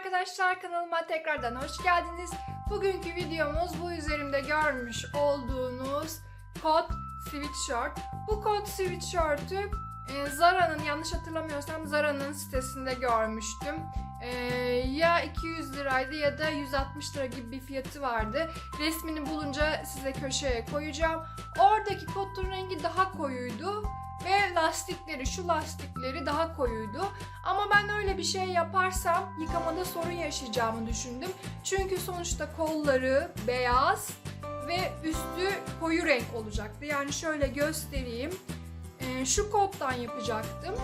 arkadaşlar kanalıma tekrardan hoş geldiniz. Bugünkü videomuz bu üzerimde görmüş olduğunuz kot sweatshirt. Bu kot sweatshirt'ü e, Zara'nın yanlış hatırlamıyorsam Zara'nın sitesinde görmüştüm. E, ya 200 liraydı ya da 160 lira gibi bir fiyatı vardı. Resmini bulunca size köşeye koyacağım. Oradaki kotun rengi daha koyuydu ve lastikleri şu lastikleri daha koyuydu. Ama ben öyle bir şey yaparsam yıkamada sorun yaşayacağımı düşündüm. Çünkü sonuçta kolları beyaz ve üstü koyu renk olacaktı. Yani şöyle göstereyim. Ee, şu kottan yapacaktım.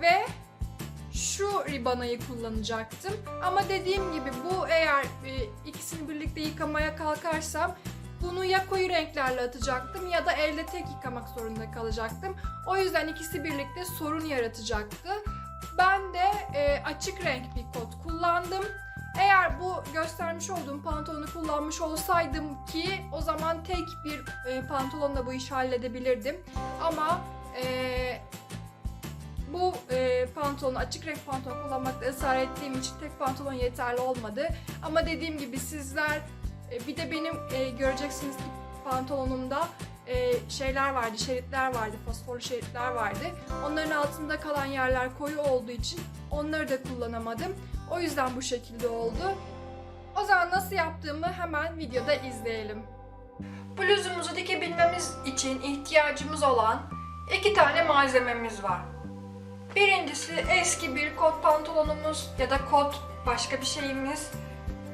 Ve şu ribanayı kullanacaktım. Ama dediğim gibi bu eğer e, ikisini birlikte yıkamaya kalkarsam bunu ya koyu renklerle atacaktım ya da elde tek yıkamak zorunda kalacaktım. O yüzden ikisi birlikte sorun yaratacaktı. Ben de e, açık renk bir kot kullandım. Eğer bu göstermiş olduğum pantolonu kullanmış olsaydım ki o zaman tek bir e, pantolonla bu işi halledebilirdim. Ama e, bu e, pantolonu açık renk pantolon kullanmakta ısrar ettiğim için tek pantolon yeterli olmadı. Ama dediğim gibi sizler e, bir de benim e, göreceksiniz pantolonumda e, şeyler vardı, şeritler vardı, fosforlu şeritler vardı. Onların altında kalan yerler koyu olduğu için onları da kullanamadım. O yüzden bu şekilde oldu. O zaman nasıl yaptığımı hemen videoda izleyelim. Bluzumuzu dikebilmemiz için ihtiyacımız olan iki tane malzememiz var. Birincisi eski bir kot pantolonumuz ya da kot başka bir şeyimiz.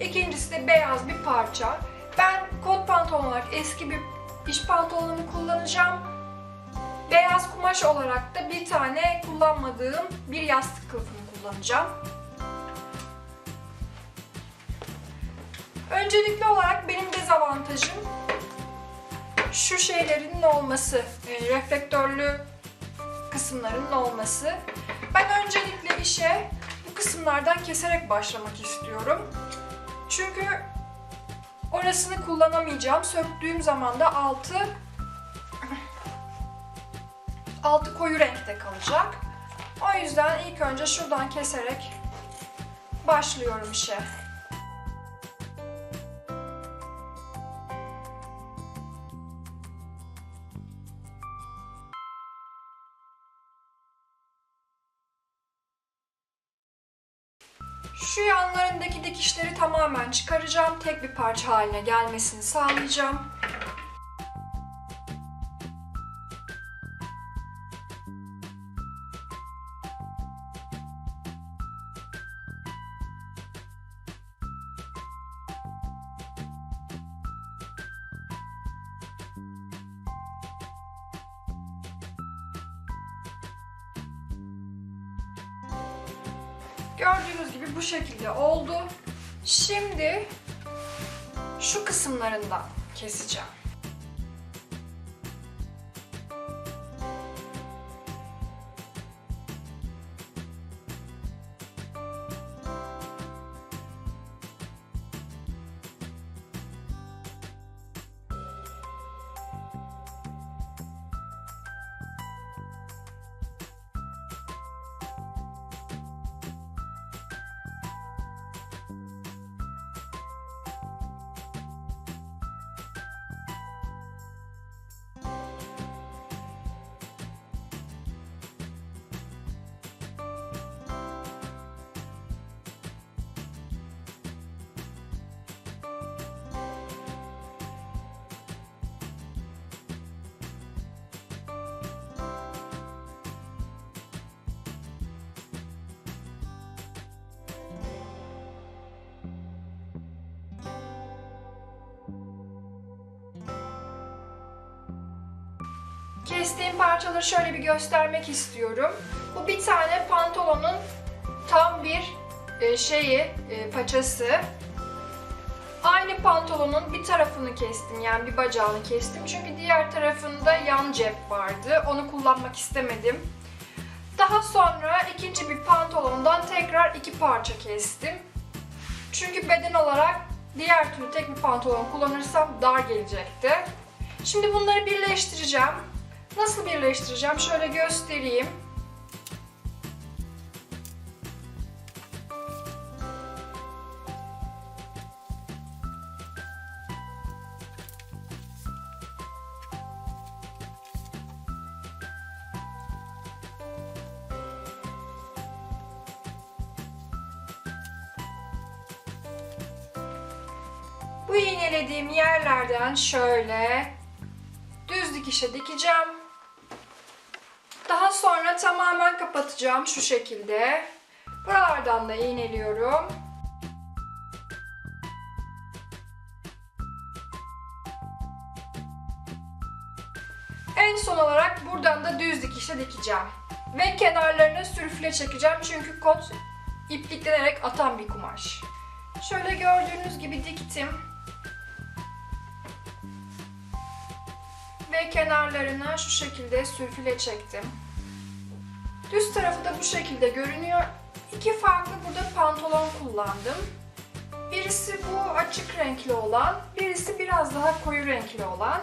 İkincisi de beyaz bir parça. Ben kot pantolon olarak eski bir iş pantolonumu kullanacağım. Beyaz kumaş olarak da bir tane kullanmadığım bir yastık kılıfını kullanacağım. Öncelikli olarak benim dezavantajım şu şeylerin olması, e, reflektörlü kısımların olması. Ben öncelikle işe bu kısımlardan keserek başlamak istiyorum. Çünkü orasını kullanamayacağım. Söktüğüm zaman da altı altı koyu renkte kalacak. O yüzden ilk önce şuradan keserek başlıyorum işe. Çıkaracağım. Tek bir parça haline gelmesini sağlayacağım. Gördüğünüz gibi bu şekilde oldu. Şimdi şu kısımlarından keseceğim. Kestiğim parçaları şöyle bir göstermek istiyorum. Bu bir tane pantolonun tam bir e, şeyi, e, paçası. Aynı pantolonun bir tarafını kestim yani bir bacağını kestim. Çünkü diğer tarafında yan cep vardı. Onu kullanmak istemedim. Daha sonra ikinci bir pantolondan tekrar iki parça kestim. Çünkü beden olarak diğer türlü tek bir pantolon kullanırsam dar gelecekti. Şimdi bunları birleştireceğim. Nasıl birleştireceğim? Şöyle göstereyim. Bu iğnelediğim yerlerden şöyle düz dikişe dikeceğim. Sonra tamamen kapatacağım şu şekilde. Buralardan da iğneliyorum. En son olarak buradan da düz dikişe dikeceğim. Ve kenarlarını sürüfle çekeceğim çünkü kot ipliklenerek atan bir kumaş. Şöyle gördüğünüz gibi diktim. Ve kenarlarını şu şekilde sürfüle çektim. Düz tarafı da bu şekilde görünüyor. İki farklı burada pantolon kullandım. Birisi bu açık renkli olan, birisi biraz daha koyu renkli olan.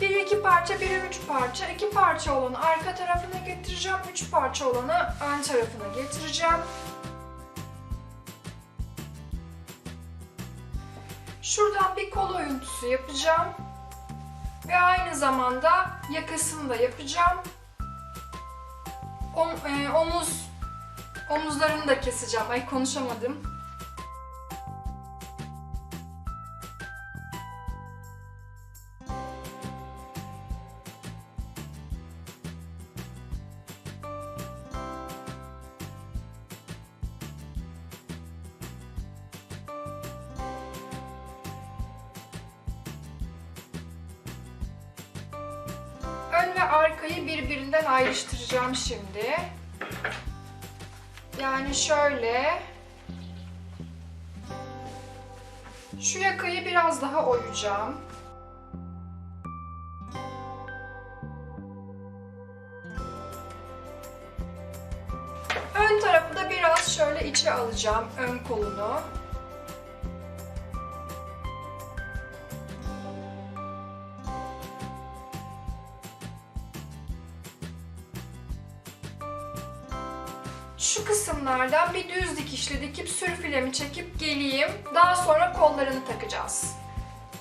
Biri iki parça, biri üç parça. İki parça olanı arka tarafına getireceğim, üç parça olanı ön tarafına getireceğim. Şuradan bir kol oyuntusu yapacağım. Ve aynı zamanda yakasını da yapacağım. Om, e, omuz omuzlarını da keseceğim. Ay konuşamadım. Ön ve arkayı birbirinden ayrıştıracağım şimdi. Yani şöyle. Şu yakayı biraz daha oyacağım. Ön tarafı da biraz şöyle içe alacağım ön kolunu. Şu kısımlardan bir düz dikişle dikip sürfilemi çekip geleyim. Daha sonra kollarını takacağız.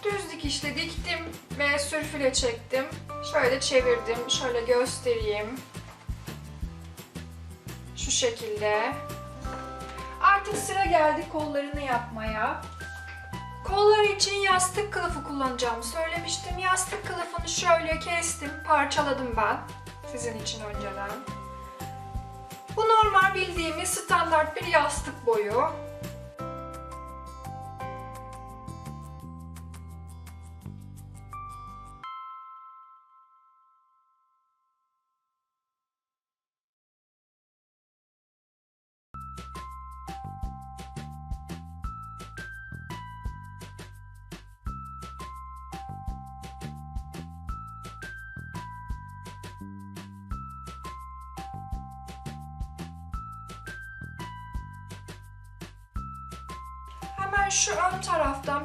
Düz dikişle diktim ve sürfile çektim. Şöyle çevirdim. Şöyle göstereyim. Şu şekilde. Artık sıra geldi kollarını yapmaya. Kollar için yastık kılıfı kullanacağımı söylemiştim. Yastık kılıfını şöyle kestim, parçaladım ben. Sizin için önceden. Bu normal bildiğimiz standart bir yastık boyu.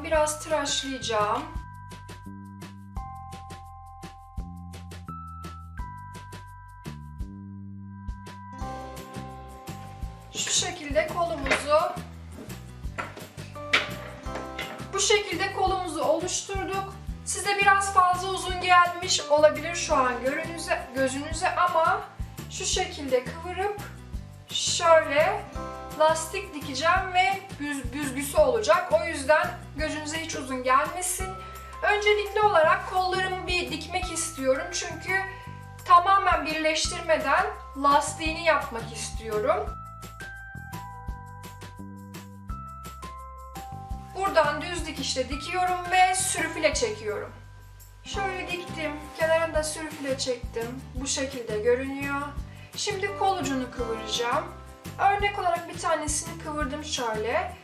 Biraz tıraşlayacağım. Şu şekilde kolumuzu bu şekilde kolumuzu oluşturduk. Size biraz fazla uzun gelmiş olabilir şu an görünüze, gözünüze ama şu şekilde kıvırıp şöyle lastik dikeceğim ve büz, büzgüsü olacak. O yüzden gözünüze hiç uzun gelmesin. Öncelikli olarak kollarımı bir dikmek istiyorum. Çünkü tamamen birleştirmeden lastiğini yapmak istiyorum. Buradan düz dikişle dikiyorum ve sürüfile çekiyorum. Şöyle diktim, kenarını da sürüfile çektim. Bu şekilde görünüyor. Şimdi kol ucunu kıvıracağım. Örnek olarak bir tanesini kıvırdım şöyle.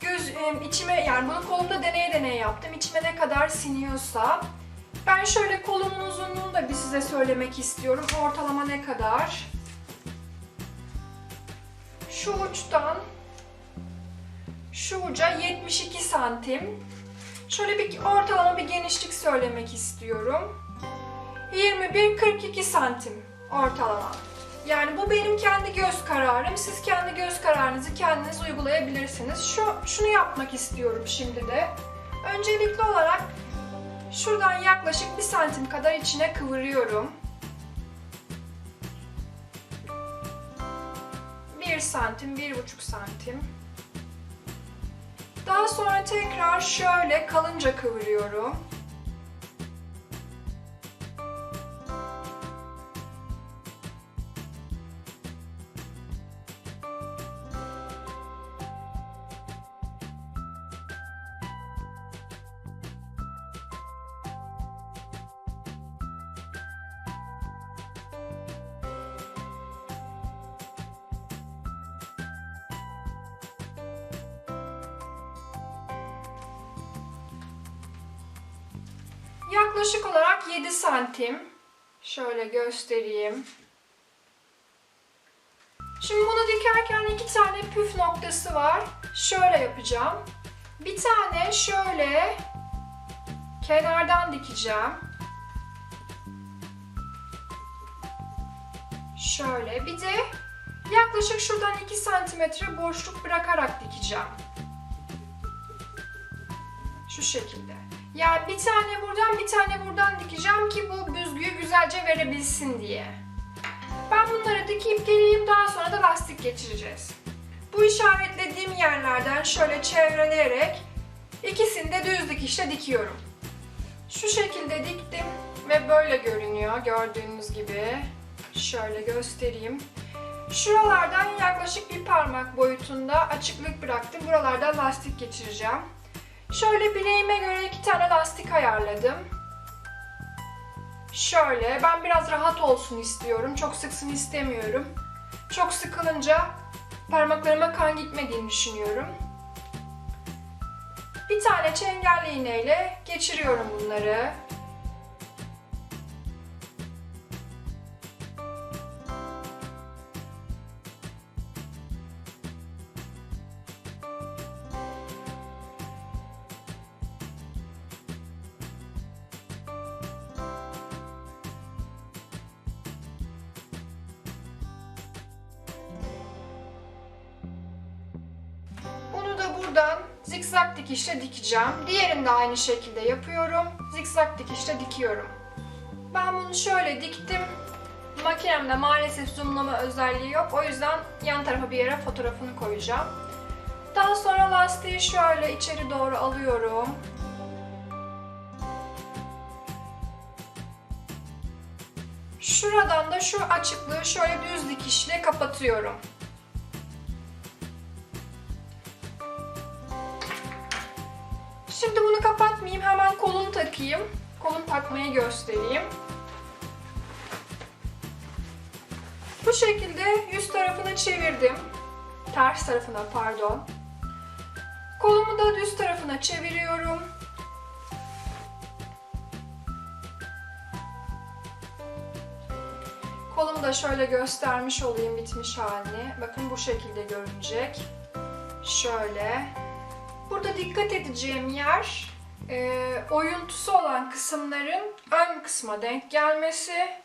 Göz e, içime yani bunu kolumda deneye deneye yaptım. İçime ne kadar siniyorsa. Ben şöyle kolumun uzunluğunu da bir size söylemek istiyorum. Ortalama ne kadar? Şu uçtan şu uca 72 santim. Şöyle bir ortalama bir genişlik söylemek istiyorum. 21-42 santim ortalama. Yani bu benim kendi göz kararım. Siz kendi göz kararınızı kendiniz uygulayabilirsiniz. Şu, şunu yapmak istiyorum şimdi de. Öncelikli olarak şuradan yaklaşık bir santim kadar içine kıvırıyorum. Bir santim, bir buçuk santim. Daha sonra tekrar şöyle kalınca kıvırıyorum. Yaklaşık olarak 7 santim. Şöyle göstereyim. Şimdi bunu dikerken iki tane püf noktası var. Şöyle yapacağım. Bir tane şöyle kenardan dikeceğim. Şöyle bir de yaklaşık şuradan 2 santimetre boşluk bırakarak dikeceğim. Şu şekilde. Yani bir tane buradan bir tane buradan dikeceğim ki bu büzgüyü güzelce verebilsin diye. Ben bunları dikip geleyim daha sonra da lastik geçireceğiz. Bu işaretlediğim yerlerden şöyle çevreleyerek ikisini de düz dikişle dikiyorum. Şu şekilde diktim ve böyle görünüyor gördüğünüz gibi. Şöyle göstereyim. Şuralardan yaklaşık bir parmak boyutunda açıklık bıraktım. Buralardan lastik geçireceğim. Şöyle bileğime göre iki tane lastik ayarladım. Şöyle, ben biraz rahat olsun istiyorum. Çok sıksın istemiyorum. Çok sıkılınca parmaklarıma kan gitmediğini düşünüyorum. Bir tane çengelli iğneyle geçiriyorum bunları. Buradan zikzak dikişle dikeceğim. Diğerini de aynı şekilde yapıyorum. Zikzak dikişle dikiyorum. Ben bunu şöyle diktim. Makinemde maalesef zoomlama özelliği yok. O yüzden yan tarafa bir yere fotoğrafını koyacağım. Daha sonra lastiği şöyle içeri doğru alıyorum. Şuradan da şu açıklığı şöyle düz dikişle kapatıyorum. Takayım. Kolunu takmayı göstereyim. Bu şekilde yüz tarafını çevirdim. Ters tarafına pardon. Kolumu da düz tarafına çeviriyorum. Kolumu da şöyle göstermiş olayım bitmiş halini. Bakın bu şekilde görünecek. Şöyle. Burada dikkat edeceğim yer e, oyuntusu olan kısımların ön kısma denk gelmesi.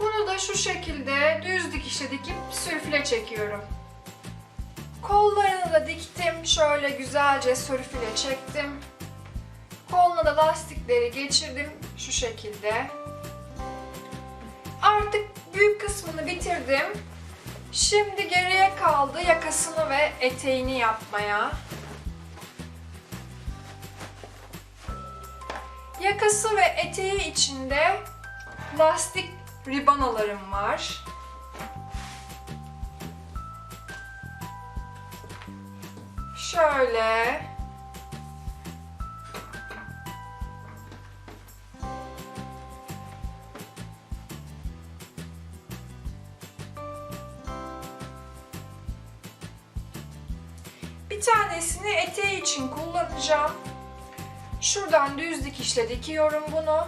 Bunu da şu şekilde düz dikişle dikip sürfüle çekiyorum. Kollarını da diktim. Şöyle güzelce sürfüle çektim. Koluna da lastikleri geçirdim şu şekilde. Artık büyük kısmını bitirdim. Şimdi geriye kaldı yakasını ve eteğini yapmaya. Yakası ve eteği içinde lastik ribanalarım var. Şöyle. Bir tanesini eteği için kullanacağım. Şuradan düz dikişle dikiyorum bunu.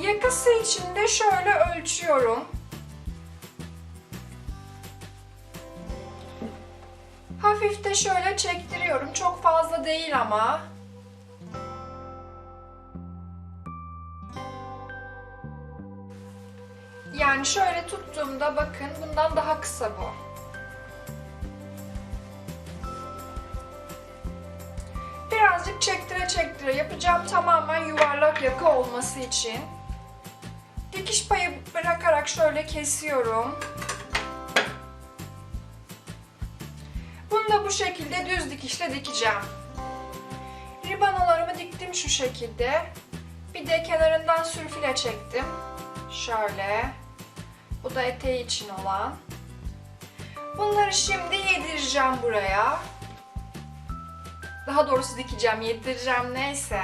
Yakası için de şöyle ölçüyorum. Hafif de şöyle çektiriyorum. Çok fazla değil ama. Yani şöyle tuttuğumda bakın bundan daha kısa bu. Birazcık çektire çektire yapacağım tamamen yuvarlak yaka olması için. Bırakarak şöyle kesiyorum. Bunu da bu şekilde düz dikişle dikeceğim. Ribanalarımı diktim şu şekilde. Bir de kenarından sürfile çektim. Şöyle. Bu da eteği için olan. Bunları şimdi yedireceğim buraya. Daha doğrusu dikeceğim, yedireceğim neyse.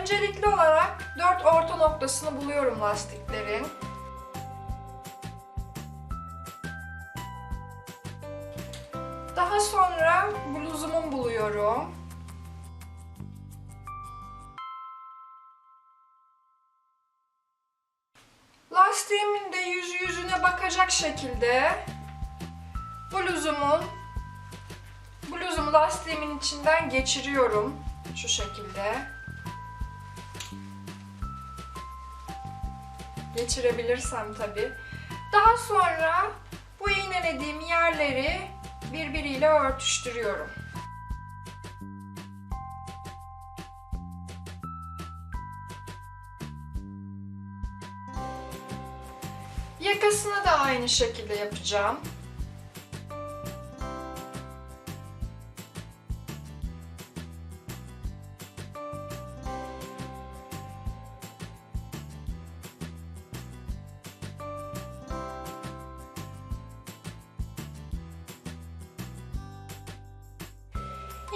Öncelikli olarak dört orta noktasını buluyorum lastiklerin. Daha sonra bluzumu buluyorum. Lastiğimin de yüzü yüzüne bakacak şekilde bluzumun bluzumu lastiğimin içinden geçiriyorum şu şekilde. Geçirebilirsem tabi. Daha sonra bu iğnelediğim yerleri birbiriyle örtüştürüyorum. Yakasını da aynı şekilde yapacağım.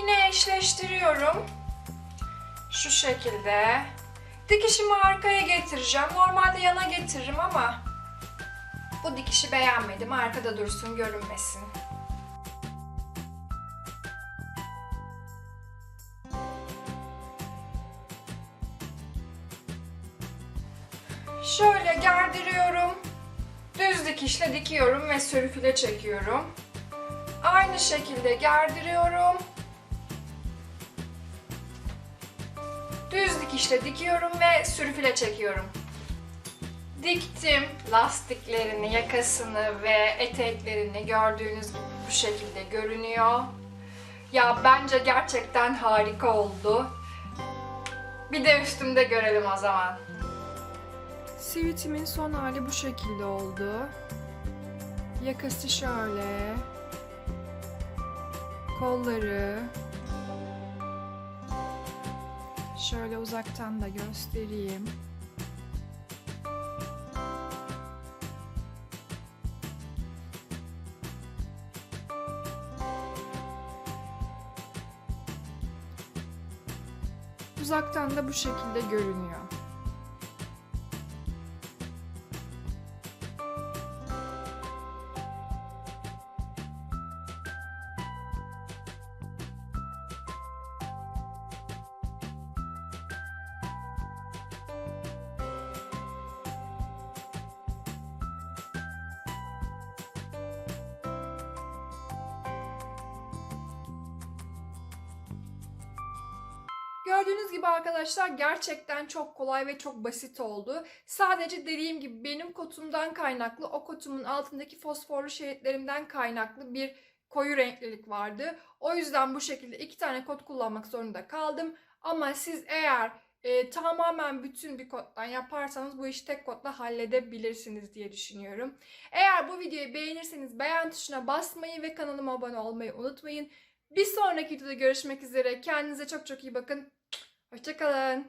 Yine eşleştiriyorum. Şu şekilde. Dikişimi arkaya getireceğim. Normalde yana getiririm ama bu dikişi beğenmedim. Arkada dursun, görünmesin. Şöyle gerdiriyorum. Düz dikişle dikiyorum ve sürüfile çekiyorum. Aynı şekilde gerdiriyorum. Düz dikişle dikiyorum ve sürüfile çekiyorum. Diktim lastiklerini, yakasını ve eteklerini gördüğünüz gibi bu şekilde görünüyor. Ya bence gerçekten harika oldu. Bir de üstümde görelim o zaman. Sivitimin son hali bu şekilde oldu. Yakası şöyle. Kolları. Şöyle uzaktan da göstereyim. Uzaktan da bu şekilde görünüyor. Gördüğünüz gibi arkadaşlar gerçekten çok kolay ve çok basit oldu. Sadece dediğim gibi benim kotumdan kaynaklı, o kotumun altındaki fosforlu şeritlerimden kaynaklı bir koyu renklilik vardı. O yüzden bu şekilde iki tane kot kullanmak zorunda kaldım. Ama siz eğer e, tamamen bütün bir kottan yaparsanız bu işi tek kotla halledebilirsiniz diye düşünüyorum. Eğer bu videoyu beğenirseniz beğen tuşuna basmayı ve kanalıma abone olmayı unutmayın. Bir sonraki videoda görüşmek üzere. Kendinize çok çok iyi bakın. Hoşçakalın.